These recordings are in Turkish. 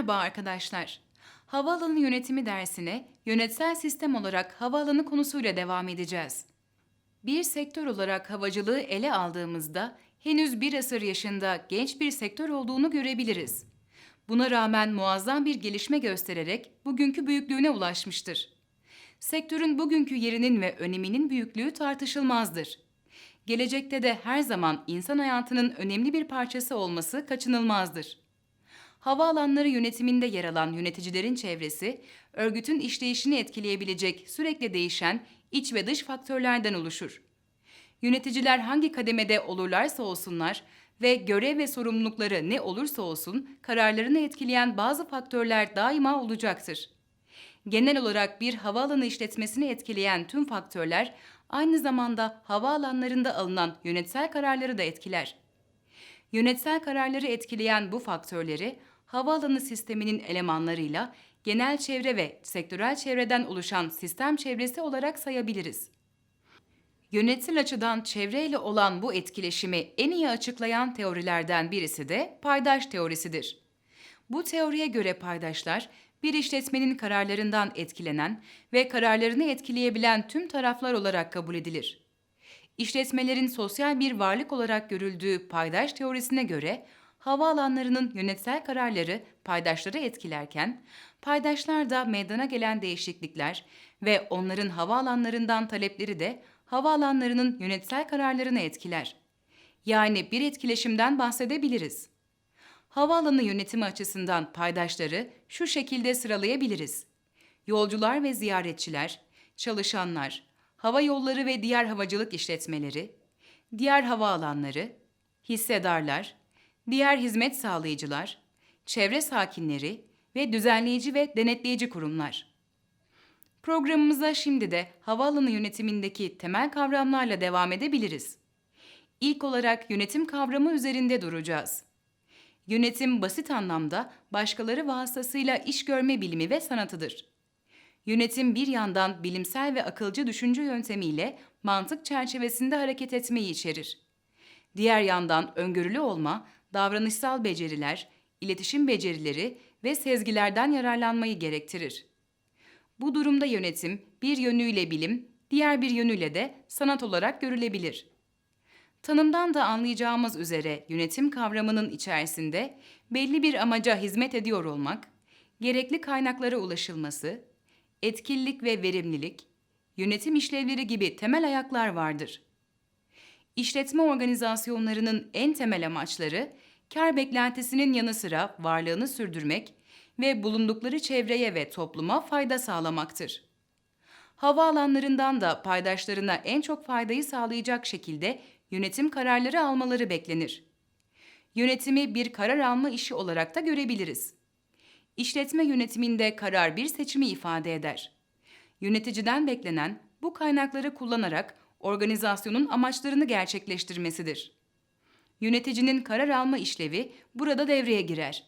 Merhaba arkadaşlar. Havaalanı yönetimi dersine yönetsel sistem olarak havaalanı konusuyla devam edeceğiz. Bir sektör olarak havacılığı ele aldığımızda henüz bir asır yaşında genç bir sektör olduğunu görebiliriz. Buna rağmen muazzam bir gelişme göstererek bugünkü büyüklüğüne ulaşmıştır. Sektörün bugünkü yerinin ve öneminin büyüklüğü tartışılmazdır. Gelecekte de her zaman insan hayatının önemli bir parçası olması kaçınılmazdır. Havaalanları yönetiminde yer alan yöneticilerin çevresi, örgütün işleyişini etkileyebilecek sürekli değişen iç ve dış faktörlerden oluşur. Yöneticiler hangi kademede olurlarsa olsunlar ve görev ve sorumlulukları ne olursa olsun kararlarını etkileyen bazı faktörler daima olacaktır. Genel olarak bir havaalanı işletmesini etkileyen tüm faktörler aynı zamanda havaalanlarında alınan yönetsel kararları da etkiler. Yönetsel kararları etkileyen bu faktörleri havaalanı sisteminin elemanlarıyla genel çevre ve sektörel çevreden oluşan sistem çevresi olarak sayabiliriz. Yönetsel açıdan çevreyle olan bu etkileşimi en iyi açıklayan teorilerden birisi de paydaş teorisidir. Bu teoriye göre paydaşlar, bir işletmenin kararlarından etkilenen ve kararlarını etkileyebilen tüm taraflar olarak kabul edilir. İşletmelerin sosyal bir varlık olarak görüldüğü paydaş teorisine göre havaalanlarının yönetsel kararları paydaşları etkilerken, paydaşlar da meydana gelen değişiklikler ve onların havaalanlarından talepleri de havaalanlarının yönetsel kararlarını etkiler. Yani bir etkileşimden bahsedebiliriz. Havaalanı yönetimi açısından paydaşları şu şekilde sıralayabiliriz. Yolcular ve ziyaretçiler, çalışanlar, hava yolları ve diğer havacılık işletmeleri, diğer havaalanları, hissedarlar, diğer hizmet sağlayıcılar, çevre sakinleri ve düzenleyici ve denetleyici kurumlar. Programımıza şimdi de havaalanı yönetimindeki temel kavramlarla devam edebiliriz. İlk olarak yönetim kavramı üzerinde duracağız. Yönetim basit anlamda başkaları vasıtasıyla iş görme bilimi ve sanatıdır. Yönetim bir yandan bilimsel ve akılcı düşünce yöntemiyle mantık çerçevesinde hareket etmeyi içerir. Diğer yandan öngörülü olma, davranışsal beceriler, iletişim becerileri ve sezgilerden yararlanmayı gerektirir. Bu durumda yönetim bir yönüyle bilim, diğer bir yönüyle de sanat olarak görülebilir. Tanımdan da anlayacağımız üzere yönetim kavramının içerisinde belli bir amaca hizmet ediyor olmak, gerekli kaynaklara ulaşılması, etkinlik ve verimlilik, yönetim işlevleri gibi temel ayaklar vardır. İşletme organizasyonlarının en temel amaçları kar beklentisinin yanı sıra varlığını sürdürmek ve bulundukları çevreye ve topluma fayda sağlamaktır. Havaalanlarından da paydaşlarına en çok faydayı sağlayacak şekilde yönetim kararları almaları beklenir. Yönetimi bir karar alma işi olarak da görebiliriz. İşletme yönetiminde karar bir seçimi ifade eder. Yöneticiden beklenen bu kaynakları kullanarak organizasyonun amaçlarını gerçekleştirmesidir. Yöneticinin karar alma işlevi burada devreye girer.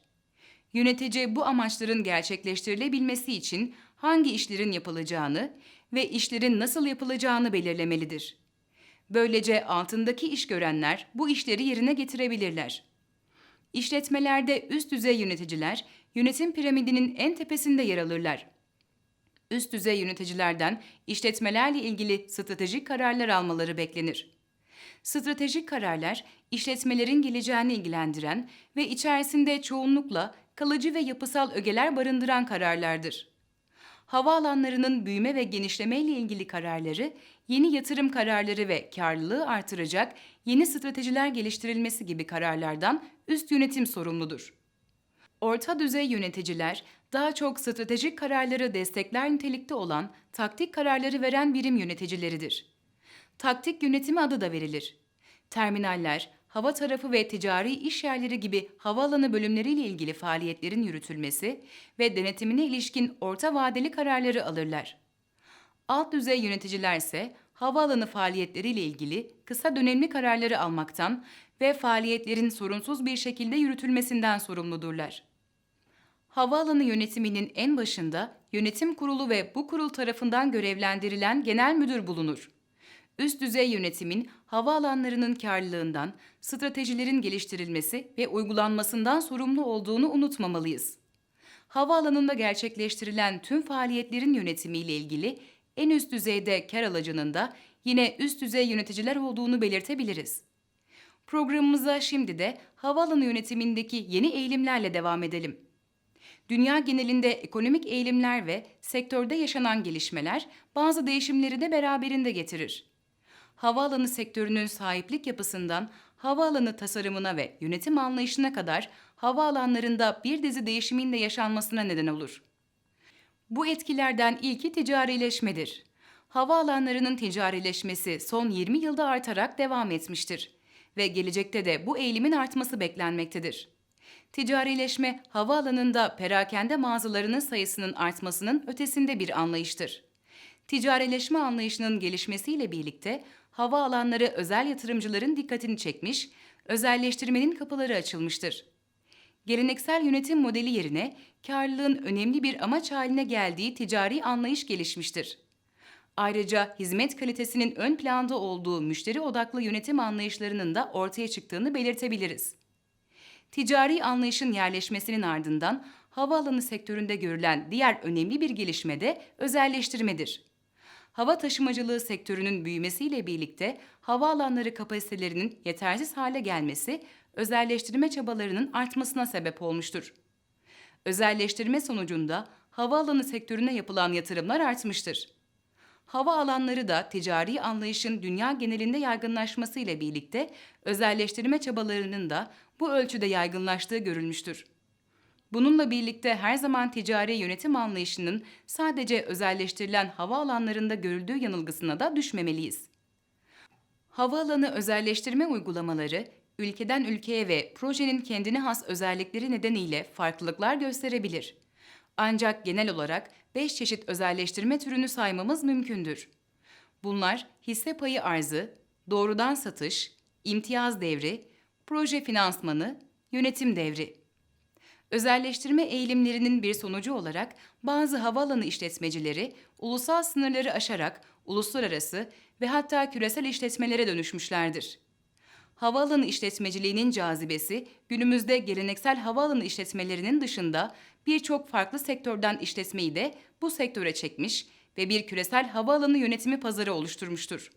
Yönetici bu amaçların gerçekleştirilebilmesi için hangi işlerin yapılacağını ve işlerin nasıl yapılacağını belirlemelidir. Böylece altındaki iş görenler bu işleri yerine getirebilirler. İşletmelerde üst düzey yöneticiler yönetim piramidinin en tepesinde yer alırlar. Üst düzey yöneticilerden işletmelerle ilgili stratejik kararlar almaları beklenir. Stratejik kararlar işletmelerin geleceğini ilgilendiren ve içerisinde çoğunlukla kalıcı ve yapısal ögeler barındıran kararlardır. Havaalanlarının büyüme ve genişleme ile ilgili kararları, yeni yatırım kararları ve karlılığı artıracak yeni stratejiler geliştirilmesi gibi kararlardan üst yönetim sorumludur. Orta düzey yöneticiler daha çok stratejik kararları destekler nitelikte olan taktik kararları veren birim yöneticileridir. Taktik yönetimi adı da verilir. Terminaller, hava tarafı ve ticari iş yerleri gibi havaalanı bölümleriyle ilgili faaliyetlerin yürütülmesi ve denetimine ilişkin orta vadeli kararları alırlar. Alt düzey yöneticiler ise havaalanı faaliyetleriyle ilgili kısa dönemli kararları almaktan ve faaliyetlerin sorunsuz bir şekilde yürütülmesinden sorumludurlar. Havaalanı yönetiminin en başında yönetim kurulu ve bu kurul tarafından görevlendirilen genel müdür bulunur. Üst düzey yönetimin havaalanlarının karlılığından, stratejilerin geliştirilmesi ve uygulanmasından sorumlu olduğunu unutmamalıyız. havaalanında gerçekleştirilen tüm faaliyetlerin yönetimiyle ilgili en üst düzeyde kar alıcının da yine üst düzey yöneticiler olduğunu belirtebiliriz. Programımıza şimdi de havaalanı yönetimindeki yeni eğilimlerle devam edelim. Dünya genelinde ekonomik eğilimler ve sektörde yaşanan gelişmeler bazı değişimleri de beraberinde getirir. Havaalanı sektörünün sahiplik yapısından havaalanı tasarımına ve yönetim anlayışına kadar havaalanlarında bir dizi değişimin de yaşanmasına neden olur. Bu etkilerden ilki ticarileşmedir. Havaalanlarının ticarileşmesi son 20 yılda artarak devam etmiştir ve gelecekte de bu eğilimin artması beklenmektedir. Ticarileşme, havaalanında perakende mağazalarının sayısının artmasının ötesinde bir anlayıştır. Ticarileşme anlayışının gelişmesiyle birlikte havaalanları özel yatırımcıların dikkatini çekmiş, özelleştirmenin kapıları açılmıştır. Geleneksel yönetim modeli yerine karlılığın önemli bir amaç haline geldiği ticari anlayış gelişmiştir. Ayrıca hizmet kalitesinin ön planda olduğu müşteri odaklı yönetim anlayışlarının da ortaya çıktığını belirtebiliriz. Ticari anlayışın yerleşmesinin ardından havaalanı sektöründe görülen diğer önemli bir gelişme de özelleştirmedir. Hava taşımacılığı sektörünün büyümesiyle birlikte havaalanları kapasitelerinin yetersiz hale gelmesi özelleştirme çabalarının artmasına sebep olmuştur. Özelleştirme sonucunda havaalanı sektörüne yapılan yatırımlar artmıştır. Hava alanları da ticari anlayışın dünya genelinde yaygınlaşması ile birlikte özelleştirme çabalarının da bu ölçüde yaygınlaştığı görülmüştür. Bununla birlikte her zaman ticari yönetim anlayışının sadece özelleştirilen hava alanlarında görüldüğü yanılgısına da düşmemeliyiz. Havaalanı özelleştirme uygulamaları ülkeden ülkeye ve projenin kendine has özellikleri nedeniyle farklılıklar gösterebilir. Ancak genel olarak 5 çeşit özelleştirme türünü saymamız mümkündür. Bunlar hisse payı arzı, doğrudan satış, imtiyaz devri, proje finansmanı, yönetim devri. Özelleştirme eğilimlerinin bir sonucu olarak bazı havaalanı işletmecileri ulusal sınırları aşarak uluslararası ve hatta küresel işletmelere dönüşmüşlerdir. Havaalanı işletmeciliğinin cazibesi günümüzde geleneksel havaalanı işletmelerinin dışında birçok farklı sektörden işletmeyi de bu sektöre çekmiş ve bir küresel havaalanı yönetimi pazarı oluşturmuştur.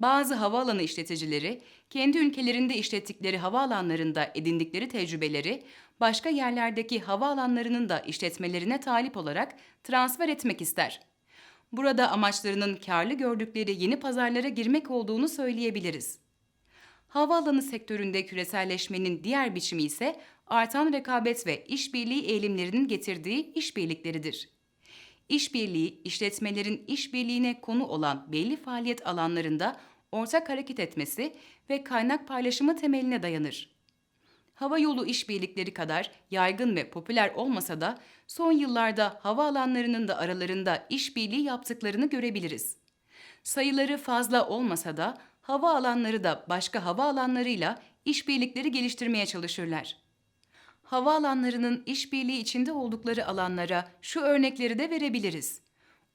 Bazı havaalanı işleticileri kendi ülkelerinde işlettikleri havaalanlarında edindikleri tecrübeleri başka yerlerdeki havaalanlarının da işletmelerine talip olarak transfer etmek ister. Burada amaçlarının karlı gördükleri yeni pazarlara girmek olduğunu söyleyebiliriz. Havaalanı sektöründe küreselleşmenin diğer biçimi ise artan rekabet ve işbirliği eğilimlerinin getirdiği işbirlikleridir. İşbirliği, işletmelerin işbirliğine konu olan belli faaliyet alanlarında ortak hareket etmesi ve kaynak paylaşımı temeline dayanır. Hava yolu işbirlikleri kadar yaygın ve popüler olmasa da son yıllarda hava alanlarının da aralarında işbirliği yaptıklarını görebiliriz. Sayıları fazla olmasa da hava alanları da başka hava alanlarıyla işbirlikleri geliştirmeye çalışırlar. Hava alanlarının işbirliği içinde oldukları alanlara şu örnekleri de verebiliriz.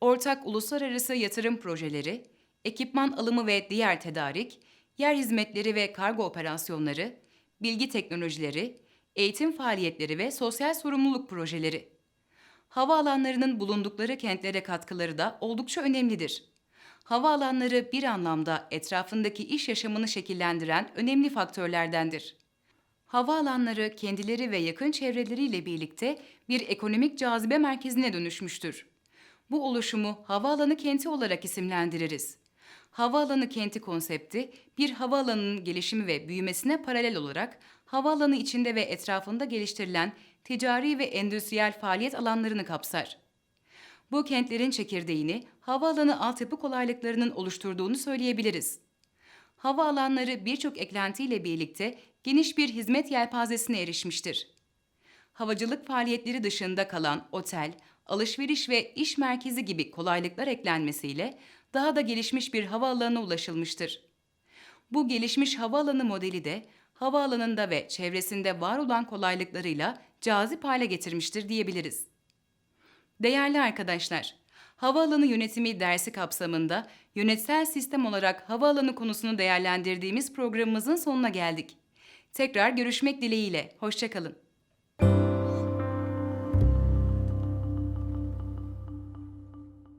Ortak uluslararası yatırım projeleri, ekipman alımı ve diğer tedarik, yer hizmetleri ve kargo operasyonları, bilgi teknolojileri, eğitim faaliyetleri ve sosyal sorumluluk projeleri. Hava alanlarının bulundukları kentlere katkıları da oldukça önemlidir. Hava alanları bir anlamda etrafındaki iş yaşamını şekillendiren önemli faktörlerdendir. Hava alanları kendileri ve yakın çevreleriyle birlikte bir ekonomik cazibe merkezine dönüşmüştür. Bu oluşumu havaalanı kenti olarak isimlendiririz. Havaalanı kenti konsepti bir havaalanının gelişimi ve büyümesine paralel olarak havaalanı içinde ve etrafında geliştirilen ticari ve endüstriyel faaliyet alanlarını kapsar. Bu kentlerin çekirdeğini havaalanı altyapı kolaylıklarının oluşturduğunu söyleyebiliriz. Hava alanları birçok eklentiyle birlikte geniş bir hizmet yelpazesine erişmiştir. Havacılık faaliyetleri dışında kalan otel, alışveriş ve iş merkezi gibi kolaylıklar eklenmesiyle daha da gelişmiş bir havaalanına ulaşılmıştır. Bu gelişmiş havaalanı modeli de havaalanında ve çevresinde var olan kolaylıklarıyla cazip hale getirmiştir diyebiliriz. Değerli arkadaşlar, havaalanı yönetimi dersi kapsamında yönetsel sistem olarak havaalanı konusunu değerlendirdiğimiz programımızın sonuna geldik. Tekrar görüşmek dileğiyle, hoşçakalın.